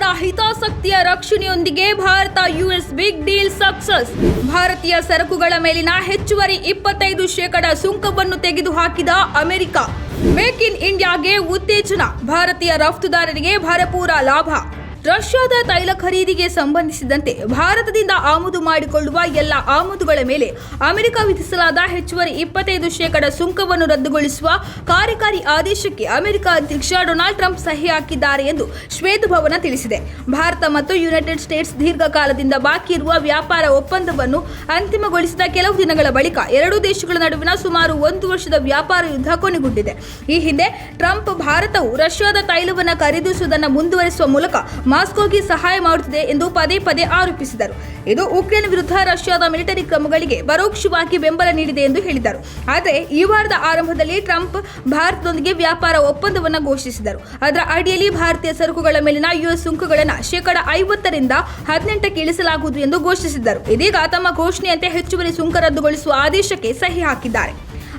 ರೈತರ ಹಿತಾಸಕ್ತಿಯ ರಕ್ಷಣೆಯೊಂದಿಗೆ Bharat US big deal success ಭಾರತೀಯ ಸರಕುಗಳ ಮೇಲಿನ ಹೆಚ್ಚುವರಿ ಇಪ್ಪತ್ತೈದು ಶೇಕಡ ಸುಂಕವನ್ನು ತೆಗೆದುಹಾಕಿದ ಅಮೆರಿಕ. ಮೇಕ್ ಇನ್ ಇಂಡಿಯಾಗೆ ಉತ್ತೇಜನ. ಭಾರತೀಯ ರಫ್ತುದಾರರಿಗೆ ಭರಪೂರ ಲಾಭ. ರಷ್ಯಾದ ತೈಲ ಖರೀದಿಗೆ ಸಂಬಂಧಿಸಿದಂತೆ ಭಾರತದಿಂದ ಆಮದು ಮಾಡಿಕೊಳ್ಳುವ ಎಲ್ಲ ಆಮದುಗಳ ಮೇಲೆ ಅಮೆರಿಕ ವಿಧಿಸಲಾದ ಹೆಚ್ಚುವರಿ ಇಪ್ಪತ್ತೈದು ಶೇಕಡ ಸುಂಕವನ್ನು ರದ್ದುಗೊಳಿಸುವ ಕಾರ್ಯಕಾರಿ ಆದೇಶಕ್ಕೆ ಅಮೆರಿಕ ಅಧ್ಯಕ್ಷ ಡೊನಾಲ್ಡ್ ಟ್ರಂಪ್ ಸಹಿ ಹಾಕಿದ್ದಾರೆ ಎಂದು ಶ್ವೇತಭವನ ತಿಳಿಸಿದೆ. ಭಾರತ ಮತ್ತು ಯುನೈಟೆಡ್ ಸ್ಟೇಟ್ಸ್ ದೀರ್ಘಕಾಲದಿಂದ ಬಾಕಿ ಇರುವ ವ್ಯಾಪಾರ ಒಪ್ಪಂದವನ್ನು ಅಂತಿಮಗೊಳಿಸಿದ ಕೆಲವು ದಿನಗಳ ಬಳಿಕ ಎರಡೂ ದೇಶಗಳ ನಡುವಿನ ಸುಮಾರು ಒಂದು ವರ್ಷದ ವ್ಯಾಪಾರ ಯುದ್ಧ ಕೊನೆಗೊಂಡಿದೆ. ಈ ಹಿಂದೆ ಟ್ರಂಪ್ ಭಾರತವು ರಷ್ಯಾದ ತೈಲವನ್ನು ಖರೀದಿಸುವುದನ್ನು ಮುಂದುವರಿಸುವ ಮೂಲಕ ಮಾಸ್ಕೋಗೆ ಸಹಾಯ ಮಾಡುತ್ತಿದೆ ಎಂದು ಪದೇ ಪದೇ ಆರೋಪಿಸಿದರು. ಇದು ಉಕ್ರೇನ್ ವಿರುದ್ಧ ರಷ್ಯಾದ ಮಿಲಿಟರಿ ಕ್ರಮಗಳಿಗೆ ಪರೋಕ್ಷವಾಗಿ ಬೆಂಬಲ ನೀಡಿದೆ ಎಂದು ಹೇಳಿದರು. ಆದರೆ ಈ ವಾರದ ಆರಂಭದಲ್ಲಿ ಟ್ರಂಪ್ ಭಾರತದೊಂದಿಗೆ ವ್ಯಾಪಾರ ಒಪ್ಪಂದವನ್ನು ಘೋಷಿಸಿದರು. ಅದರ ಅಡಿಯಲ್ಲಿ ಭಾರತೀಯ ಸರಕುಗಳ ಮೇಲಿನ ಯುಎಸ್ ಸುಂಕಗಳನ್ನು ಶೇಕಡ ಐವತ್ತರಿಂದ ಹದಿನೆಂಟಕ್ಕೆ ಇಳಿಸಲಾಗುವುದು ಎಂದು ಘೋಷಿಸಿದ್ದರು. ಇದೀಗ ತಮ್ಮ ಘೋಷಣೆಯಂತೆ ಹೆಚ್ಚುವರಿ ಸುಂಕ ರದ್ದುಗೊಳಿಸುವ ಆದೇಶಕ್ಕೆ ಸಹಿ ಹಾಕಿದ್ದಾರೆ.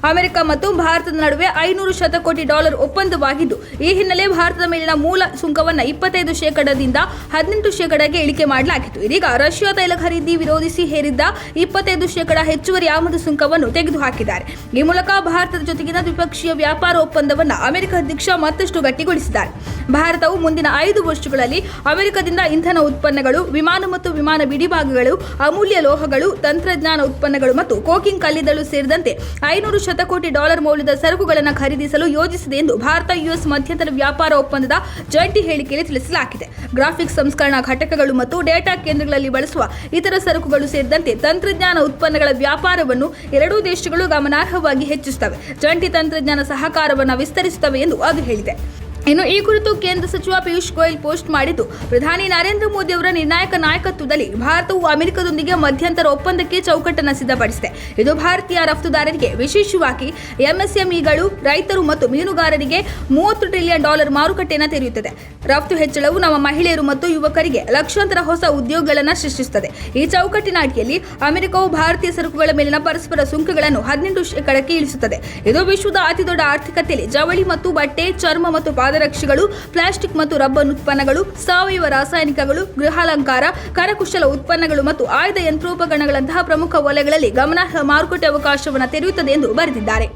ಅಮೆರಿಕ ಮತ್ತು ಭಾರತದ ನಡುವೆ ಐನೂರು ಶತಕೋಟಿ ಡಾಲರ್ ಒಪ್ಪಂದವಾಗಿದ್ದು, ಈ ಹಿನ್ನೆಲೆ ಭಾರತದ ಮೇಲಿನ ಮೂಲ ಸುಂಕವನ್ನು ಇಪ್ಪತ್ತೈದು ಶೇಕಡದಿಂದ ಹದಿನೆಂಟು ಶೇಕಡಕ್ಕೆ ಇಳಿಕೆ ಮಾಡಲಾಗಿತ್ತು. ಇದೀಗ ರಷ್ಯಾ ತೈಲ ಖರೀದಿ ವಿರೋಧಿಸಿ ಹೇರಿದ್ದ ಇಪ್ಪತ್ತೈದು ಶೇಕಡ ಹೆಚ್ಚುವರಿ ಆಮದು ಸುಂಕವನ್ನು ತೆಗೆದುಹಾಕಿದ್ದಾರೆ. ಈ ಮೂಲಕ ಭಾರತದ ಜೊತೆಗಿನ ದ್ವಿಪಕ್ಷೀಯ ವ್ಯಾಪಾರ ಒಪ್ಪಂದವನ್ನು ಅಮೆರಿಕ ಅಧ್ಯಕ್ಷ ಮತ್ತಷ್ಟು ಗಟ್ಟಿಗೊಳಿಸಿದ್ದಾರೆ. ಭಾರತವು ಮುಂದಿನ ಐದು ವರ್ಷಗಳಲ್ಲಿ ಅಮೆರಿಕದಿಂದ ಇಂಧನ ಉತ್ಪನ್ನಗಳು, ವಿಮಾನ ಮತ್ತು ವಿಮಾನ ಬಿಡಿಭಾಗಗಳು, ಅಮೂಲ್ಯ ಲೋಹಗಳು, ತಂತ್ರಜ್ಞಾನ ಉತ್ಪನ್ನಗಳು ಮತ್ತು ಕೋಕಿಂಗ್ ಕಲ್ಲಿದ್ದಲು ಸೇರಿದಂತೆ ಐನೂರು ಶತಕೋಟಿ ಡಾಲರ್ ಮೌಲ್ಯದ ಸರಕುಗಳನ್ನು ಖರೀದಿಸಲು ಯೋಜಿಸಿದೆ ಎಂದು ಭಾರತ, ಯುಎಸ್ ಮಧ್ಯಂತರ ವ್ಯಾಪಾರ ಒಪ್ಪಂದದ ಜಂಟಿ ಹೇಳಿಕೆಯಲ್ಲಿ ತಿಳಿಸಲಾಗಿದೆ. ಗ್ರಾಫಿಕ್ಸ್ ಸಂಸ್ಕರಣಾ ಘಟಕಗಳು ಮತ್ತು ಡೇಟಾ ಕೇಂದ್ರಗಳಲ್ಲಿ ಬಳಸುವ ಇತರ ಸರಕುಗಳು ಸೇರಿದಂತೆ ತಂತ್ರಜ್ಞಾನ ಉತ್ಪನ್ನಗಳ ವ್ಯಾಪಾರವನ್ನು ಎರಡೂ ದೇಶಗಳು ಗಮನಾರ್ಹವಾಗಿ ಹೆಚ್ಚಿಸುತ್ತವೆ. ಜಂಟಿ ತಂತ್ರಜ್ಞಾನ ಸಹಕಾರವನ್ನು ವಿಸ್ತರಿಸುತ್ತವೆ ಎಂದು ಅದು ಹೇಳಿದೆ. ಇನ್ನು ಈ ಕುರಿತು ಕೇಂದ್ರ ಸಚಿವ ಪಿಯೂಷ್ ಗೋಯಲ್ ಪೋಸ್ಟ್ ಮಾಡಿದ್ದು, ಪ್ರಧಾನಿ ನರೇಂದ್ರ ಮೋದಿ ಅವರ ನಿರ್ಣಾಯಕ ನಾಯಕತ್ವದಲ್ಲಿ ಭಾರತವು ಅಮೆರಿಕದೊಂದಿಗೆ ಮಧ್ಯಂತರ ಒಪ್ಪಂದಕ್ಕೆ ಚೌಕಟ್ಟನ್ನು ಸಿದ್ಧಪಡಿಸಿದೆ. ಇದು ಭಾರತೀಯ ರಫ್ತುದಾರರಿಗೆ ವಿಶೇಷವಾಗಿ ಎಂಎಸ್ಎಂಇಗಳು, ರೈತರು ಮತ್ತು ಮೀನುಗಾರರಿಗೆ ಮೂವತ್ತು ಟ್ರಿಲಿಯನ್ ಡಾಲರ್ ಮಾರುಕಟ್ಟೆಯನ್ನು ತೆರೆಯುತ್ತದೆ. ರಫ್ತು ಹೆಚ್ಚಳವು ನಮ್ಮ ಮಹಿಳೆಯರು ಮತ್ತು ಯುವಕರಿಗೆ ಲಕ್ಷಾಂತರ ಹೊಸ ಉದ್ಯೋಗಗಳನ್ನು ಸೃಷ್ಟಿಸುತ್ತದೆ. ಈ ಚೌಕಟ್ಟಿನ ಅಡಿಯಲ್ಲಿ ಅಮೆರಿಕವು ಭಾರತೀಯ ಸರಕುಗಳ ಮೇಲಿನ ಪರಸ್ಪರ ಸುಂಕಗಳನ್ನು ಹದಿನೆಂಟು ಶೇಕಡಕ್ಕೆ ಇಳಿಸುತ್ತದೆ. ಇದು ವಿಶ್ವದ ಅತಿದೊಡ್ಡ ಆರ್ಥಿಕತೆಯಲ್ಲಿ ಜವಳಿ ಮತ್ತು ಬಟ್ಟೆ, ಚರ್ಮ ಮತ್ತು ಪಾದರಕ್ಷೆಗಳು, ಪ್ಲಾಸ್ಟಿಕ್ ಮತ್ತು ರಬ್ಬರ್ ಉತ್ಪನ್ನಗಳು, ಸಾವಯವ ರಾಸಾಯನಿಕಗಳು, ಗೃಹಾಲಂಕಾರ, ಕರಕುಶಲ ಉತ್ಪನ್ನಗಳು ಮತ್ತು ಆಯ್ದ ಯಂತ್ರೋಪಕರಣಗಳಂತಹ ಪ್ರಮುಖ ವಲಯಗಳಲ್ಲಿ ಗಮನಾರ್ಹ ಮಾರುಕಟ್ಟೆ ಅವಕಾಶವನ್ನು ತೆರೆಯುತ್ತದೆ ಎಂದು ಬರೆದಿದ್ದಾರೆ.